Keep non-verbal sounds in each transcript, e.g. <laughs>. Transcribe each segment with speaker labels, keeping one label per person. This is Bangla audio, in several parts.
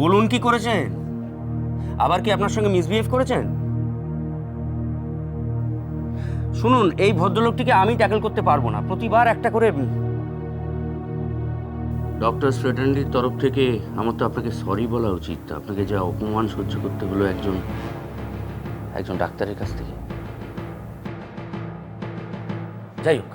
Speaker 1: বলুন কি করেছেন? আবার কি আপনার সঙ্গে মিসবিহেভ করেছেন? শুনুন এই ভদ্রলোকটিকে আমি ট্যাকল করতে পারব না। প্রতিবার একটা করে ডক্টর ফ্রেটার্নিটির তরফ থেকে আমার তো আপনাকে সরি বলা উচিত। আপনাকে যা অপমান সহ্য করতে হলো একজন একজন ডাক্তারের কাছ থেকে। যাই হোক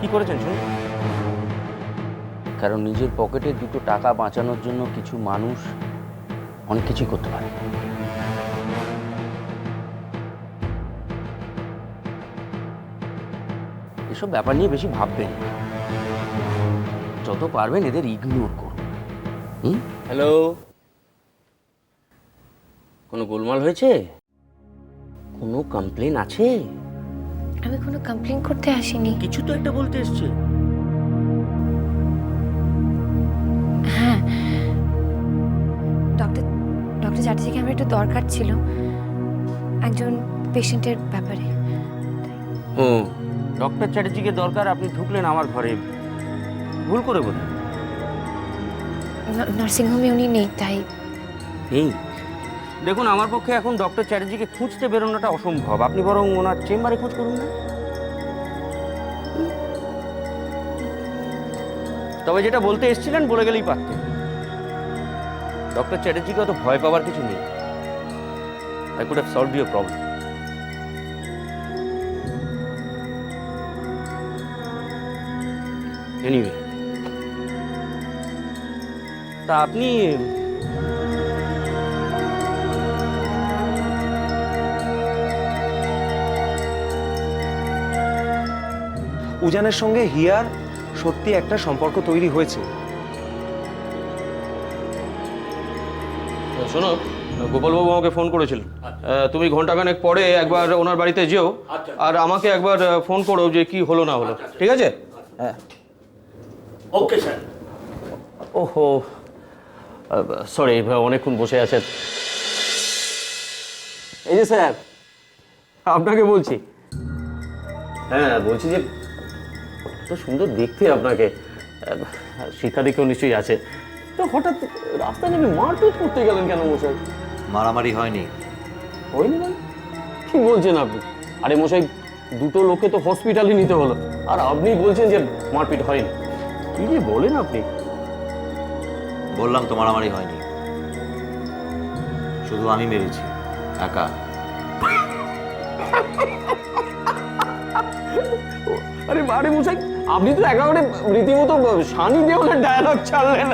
Speaker 1: কি করেছেন শুনুন? কারণ নিজের পকেটে দুটো টাকা বাঁচানোর জন্য কিছু মানুষ অনেক কিছুই করতে পারে। এসব ব্যাপার নিয়ে বেশি ভাববেন যত পারবেন এদের ইগনোর করুন। হুম? হ্যালো কোনো গোলমাল হয়েছে? কোনো কমপ্লেন আছে?
Speaker 2: আমি কোনো কমপ্লেন করতে আসিনি।
Speaker 1: কিছু তো একটা বলতে এসছে।
Speaker 2: চ্যাটার্জিকে আমার একটু দরকার ছিল একজন পেশেন্টের ব্যাপারে।
Speaker 1: ও। ডক্টর চ্যাটার্জিকে দরকার আপনি ঢুকলেন আমার ঘরে। ভুল করে
Speaker 2: ন- নার্সিংহোমে উনি নেই তাই।
Speaker 1: এই দেখুন আমার পক্ষে এখন ডক্টর চ্যাটার্জিকে খুঁজতে বেরোনোটা অসম্ভব। আপনি বরং ওনার চেম্বারে খোঁজ করুন না। তবে যেটা বলতে এসেছিলেন বলে গেলেই পারতেন। ডক্টর চ্যাটার্জিকে অত ভয় পাওয়ার কিছু নেই। I could have solve your problem anyway তা আপনি
Speaker 3: উজানের সঙ্গে হিয়ার সত্যি একটা সম্পর্ক তৈরি হয়েছে।
Speaker 4: শোনো গোপালবাবু আমাকে ফোন করেছিল। আহ, তুমি ঘন্টাখানেক পরে একবার ওনার বাড়িতে যেও আর আমাকে একবার ফোন করো যে কি হলো না হলো ঠিক আছে? হ্যাঁ।
Speaker 1: Okay sir.
Speaker 4: ওহো। সরি অনেকক্ষণ বসে আছেন। এই যে স্যার আপনাকে বলছি। হ্যাঁ বলছি যে সুন্দর দেখতে আপনাকে। শিক্ষা দীক্ষাও নিশ্চয়ই আছে। তো হঠাৎ রাস্তায় নেমে মারপিট করতে গেলেন কেন মশাই?
Speaker 5: মারামারি হয়নি।
Speaker 4: হয়নি মানে? কি বলছেন আপনি? আরে মশাই দুটো লোককে তো হসপিটালে নিতে হলো। আর আপনি বলছেন যে মারপিট হয়নি। কি যে বলেন আপনি?
Speaker 5: বললাম তো মারামারি হয়নি। শুধু আমি মেরেছি একা।
Speaker 4: আরে আরে মশাই আপনি তো একেবারে রীতিমতো সানি দেওয়ালের ডায়ালগ ছাড়লেন।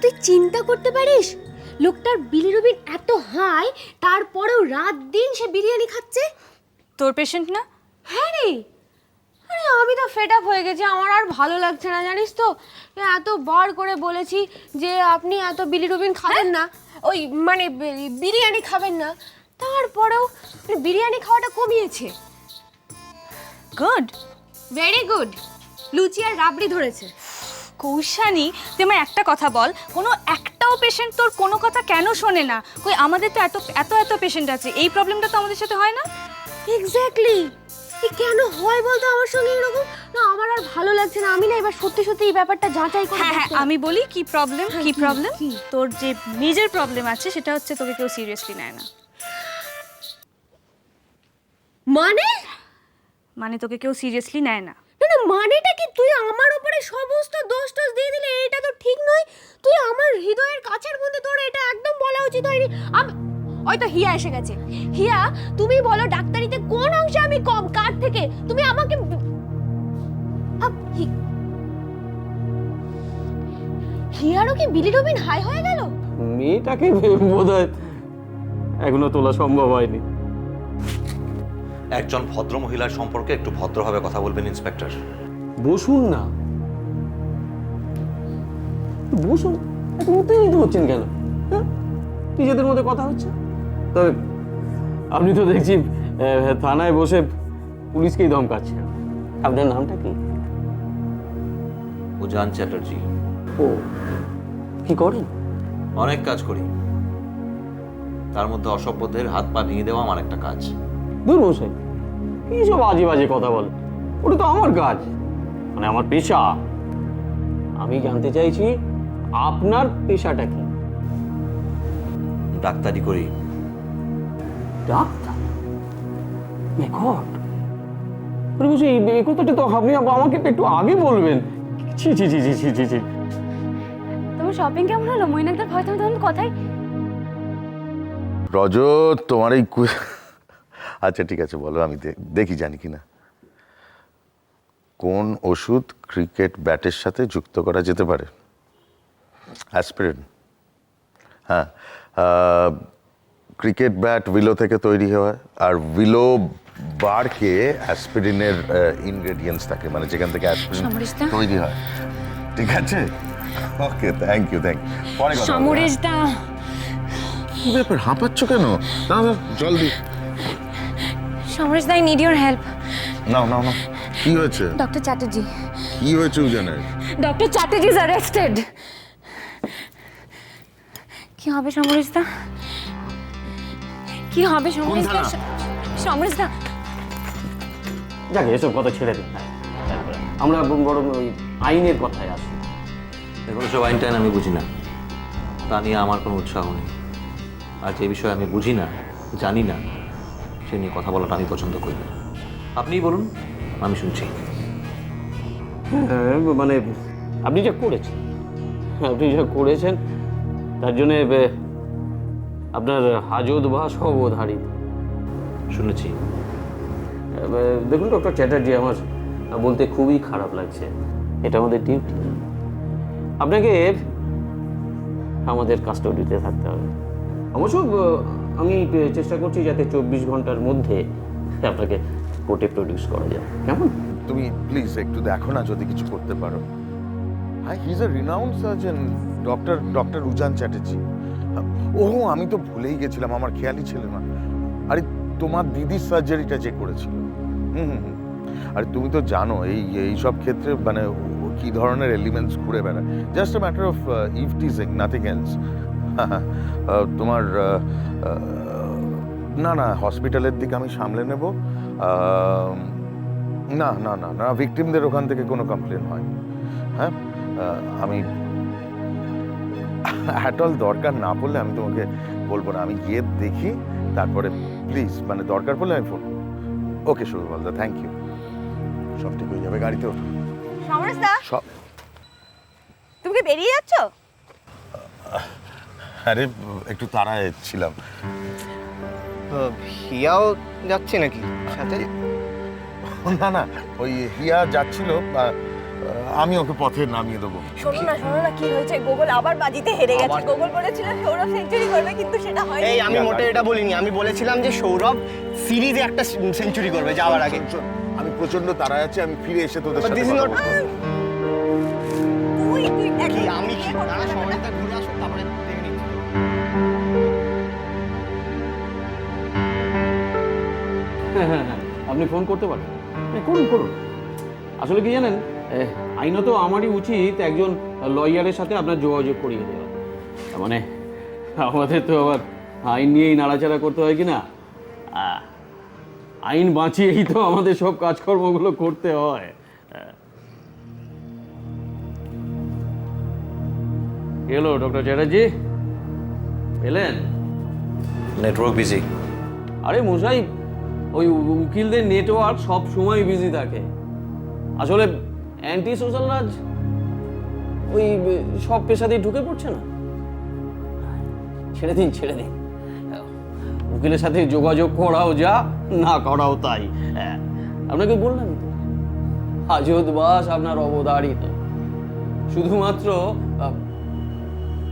Speaker 6: তুই চিন্তা করতে পারিস? লোকটার বিলিরুবিন এত হাই তারপরেও রাত দিন সে বিরিয়ানি খাচ্ছে?
Speaker 7: তোর পেশেন্ট না?
Speaker 6: হ্যাঁ রে। আরে আমি তো ফেড আপ হয়ে গেছি আমার আর ভালো লাগছে না জানিস তো? এত বার করে বলেছি যে আপনি এত বিলিরুবিন খাবেন না। ওই মানে বিরিয়ানি খাবেন না। তারপরেও মানে বিরিয়ানি খাওয়াটা কমিয়েছে।
Speaker 7: গুড
Speaker 6: ভেরি গুড লুচি আর রাবড়ি ধরেছে।
Speaker 7: কৌশানি তুই আমায় একটা কথা বল। কোনো একটাও পেশেন্ট তোর কোনো কথা কেন শোনে না? কই আমাদের তো এত এত এত পেশেন্ট আছে। এই প্রবলেমটা তো আমাদের সাথে হয় না?
Speaker 6: এক্স্যাক্টলি কেন হয় বলতো আমার সঙ্গে এরকম? না আমার আর ভালো লাগছে না। আমি না এবার সত্যি সত্যি এই ব্যাপারটা যাচাই করে
Speaker 7: হ্যাঁ হ্যাঁ
Speaker 6: দেখতে-
Speaker 7: আমি বলি কি প্রবলেম
Speaker 6: হ্যাঁ,
Speaker 7: কি
Speaker 6: কি,
Speaker 7: প্রবলেম তোর যে মেজর প্রবলেম আছে সেটা হচ্ছে তোকে কেউ সিরিয়াসলি নেয় না।
Speaker 6: মানে?
Speaker 7: মানে তোকে কেউ সিরিয়াসলি নেয় না।
Speaker 6: না না মানেটা কি? তুই আমার উপরে সমস্ত দোষ টোষ দিয়ে দিলে এটা তো ঠিক নয়। তুই আমার হৃদয়ের কাছের মধ্যে তোর এটা একদম বলা উচিত হয়নি। আমি হয়তো হিয়া এসে গেছে। হিয়া তুমি বলো ডাক্তারিতে কোন অংশে আমি কম কার থেকে? তুমি আমাকে হিয়ারও কি বিলিরুবিন হাই হয়ে গেল?
Speaker 4: মেয়েটাকে বোধ হয় এখনও তোলা সম্ভব হয়নি।
Speaker 5: একজন ভদ্র মহিলার সম্পর্কে একটু ভদ্রভাবে কথা বলবেন ইন্সপেক্টর।
Speaker 4: বসুন না। বসুন উত্তেজিত হচ্ছেন কেন? হ্যাঁ? নিজেদের মধ্যে কথা হচ্ছে? তবে আপনি তো দেখছি থানায় বসে পুলিশকেই ধমকাচ্ছেন। আপনার নামটা কি?
Speaker 5: উজান চ্যাটার্জি।
Speaker 4: ও কি করেন?
Speaker 5: অনেক কাজ করি। তার মধ্যে অসভ্যদের হাত পা ভেঙে দেওয়া আমার একটা কাজ।
Speaker 4: দূর বসে কি সব আজে বাজে কথা বলে? ওটা তো আমার কাজ মানে আমার পেশা। আমি জানতে চাইছি আপনার পেশাটা কি?
Speaker 5: ডাক্তারি করি।
Speaker 4: ডাক্তার! আরে বলছি এই কথাটা তো আপনি আমাকে একটু আগে বলবেন। ছি ছি ছি ছি ছি ছি ছি।
Speaker 2: তোমার শপিং কেমন হলো? মৈনাকদার ভয় তুমি তখন কথাই
Speaker 8: রজত তোমার এই আচ্ছা ঠিক আছে বলো আমি দেখি জানি কি না কোন ওষুধ ক্রিকেট ব্যাটের সাথে যুক্ত করা যেতে পারে? অ্যাসপিরিন। হ্যাঁ ক্রিকেট ব্যাট উইলো থেকে তৈরি হয় আর উইলো বারকে অ্যাসপিরিনের ইনগ্রেডিয়েন্টস থাকে মানে যেখান থেকে অ্যাসপিরিন? তৈরি হয়। ঠিক আছে? Okay thank you thank you পরে কথা হ্যাঁ?
Speaker 2: সমরেশ দা
Speaker 8: কি ব্যাপার হাঁপাচ্ছ কেন? না না জল দি
Speaker 2: সমরেশ দা I need your help
Speaker 8: now now now. কি হয়েছে?
Speaker 2: ডক্টর চ্যাটার্জি
Speaker 8: কি হয়েছে উজানের?
Speaker 2: ডক্টর চ্যাটার্জি ইজ অ্যারেস্টেড কি হবে সমরেশ দা? কি হবে সমরেশ দা? সমরেশ দা।
Speaker 4: যাকে এসব কথা ছেড়ে দিন। আমরা বরং ওই আইনের কথায় আসি।
Speaker 5: দেখুন সব আইন টাইন আমি বুঝি না। তা নিয়ে আমার কোনো উৎসাহ নেই। আর যে বিষয়ে আমি বুঝি না জানি না সে নিয়ে কথা বলাটা আমি পছন্দ করি না। আপনিই বলুন আমি শুনছি।
Speaker 4: হ্যাঁ, মানে আপনি যা করেছেন আপনি যা করেছেন তার জন্যে আপনার হাজত বা সবধারিত
Speaker 5: শুনেছি।
Speaker 4: দেখুন ডক্টর চ্যাটার্জি আমার বলতে খুবই খারাপ লাগছে। এটা আমাদের ডিউটি আপনাকে আমাদের কাস্টডিতে থাকতে হবে। অবশ্য আমি চেষ্টা করছি যাতে চব্বিশ ঘণ্টার মধ্যে আপনাকে কোর্টে প্রডিউস করা যায়। কেমন?
Speaker 8: তুমি প্লিজ একটু দেখো না যদি কিছু করতে পারো। Hi he is a renowned surgeon doctor doctor Ujan Chatterjee ওহো, আমি তো ভুলেই গেছিলাম, আমার খেয়ালই ছিল না। আরে, তোমার দিদির সার্জারিটা যে করেছিল। হুম হুম। আরে, তুমি তো জানো, এই এই সব ক্ষেত্রে মানে ও কি ধরনের এলিমেন্টস ঘুরে বেড়ায়। Just a matter of eve teasing nothing else <laughs> তোমার না না হসপিটালের দিক আমি সামলে নেব। না না না না ভিকটিমদের ওখান থেকে কোনো কমপ্লেন হয়? হ্যাঁ আমি অ্যাট অল দরকার না পড়লে আমি তোমাকে বলব না। আমি গিয়ে দেখি তারপরে প্লিজ মানে দরকার পড়লে আমি ফোন ওকে শুরু বলদা থ্যাংক ইউ সব ঠিক হয়ে যাবে গাড়িতে ওঠো।
Speaker 6: সমরেশ দা?
Speaker 8: সব
Speaker 6: তুমি কি বেরিয়ে যাচ্ছ?
Speaker 8: আরে একটু তাড়ায় ছিলাম।
Speaker 9: হিয়াও যাচ্ছে নাকি সাথে?
Speaker 8: না না ওই হিয়া যাচ্ছিল আমি ওকে পথে নামিয়ে দেবো।
Speaker 6: শোনো না শোনো না কি হয়েছে? গোগল আবার বাজিতে হেরে গেছে। গোগল বলেছিল সৌরভ সেঞ্চুরি করবে কিন্তু সেটা হয়নি।
Speaker 9: এই আমি মোটে এটা বলিনি। আমি বলেছিলাম যে সৌরভ সিরিজে একটা সেঞ্চুরি করবে যাওয়ার আগে।
Speaker 8: আমি প্রচণ্ড তাড়ায় আছি আমি ফিরে এসে তোদের সাথে।
Speaker 6: তুই তুই
Speaker 9: আমি কি
Speaker 6: না।
Speaker 9: সময়টা
Speaker 4: হ্যাঁ হ্যাঁ হ্যাঁ আপনি ফোন করতে পারেন। করুন করুন। আসলে কি জানেন? আইনত আমারই উচিত একজন লয়ারের সাথে আপনার যোগাযোগ করিয়ে দেওয়া। মানে আমাদের তো আবার আইন নিয়েই নাড়াচাড়া করতে হয় কি না আইন বাঁচিয়েই তো আমাদের সব কাজকর্মগুলো করতে হয়। হ্যাঁ। এলো ডক্টর চ্যাটার্জি। এলেন?
Speaker 5: নেটওয়ার্ক বিজি
Speaker 4: আরে মশাই ওই উকিলদের নেটওয়ার্ক সব সময় বিজি থাকে। আসলে অ্যান্টি সোশ্যাল রাজ ওই সব পেশাতেই ঢুকে পড়ছে না? ছেড়ে দিন ছেড়ে দিন। উকিলের সাথে যোগাযোগ করাও যা না করাও তাই। হ্যাঁ, আপনাকে বললাম তো হাজত বাস আপনার অবদারিত। শুধুমাত্র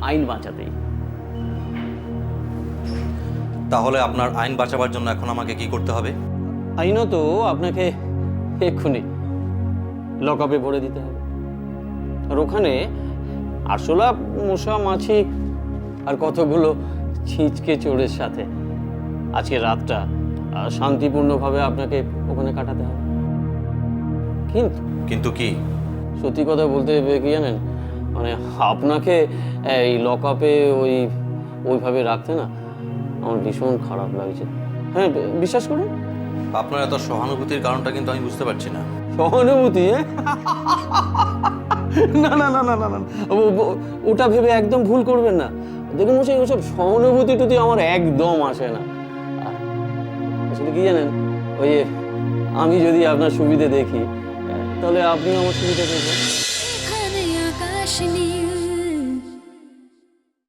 Speaker 4: আইন বাঁচাতেই।
Speaker 5: তাহলে আপনার আইন বাঁচাবার জন্য এখন আমাকে কি করতে হবে?
Speaker 4: আইনত আপনাকে এক্ষুনি লকআপে ভরে দিতে হবে। আর ওখানে আরশোলা মশা মাছি আর কতগুলো ছিঁচকে চোরের সাথে। আজকে রাতটা শান্তিপূর্ণভাবে আপনাকে ওখানে কাটাতে হবে। কিন্তু
Speaker 5: কিন্তু কি?
Speaker 4: সত্যি কথা বলতে কি জানেন? মানে আপনাকে এই লকআপে ওই ওইভাবে রাখতে না আমার ভীষণ খারাপ লাগছে। হ্যাঁ বিশ্বাস করুন।
Speaker 5: আপনার এত সহানুভূতির কারণটা কিন্তু আমি বুঝতে পারছি না।
Speaker 4: সহানুভূতি? না না না না না না ওটা ভেবে একদম ভুল করবেন না। দেখুন মশাই ওসব সহানুভূতি টুতি আমার একদম আসে না। আসলে কি জানেন ওই আমি যদি আপনার সুবিধে দেখি তাহলে আপনিও আমার সুবিধা দেখবেন।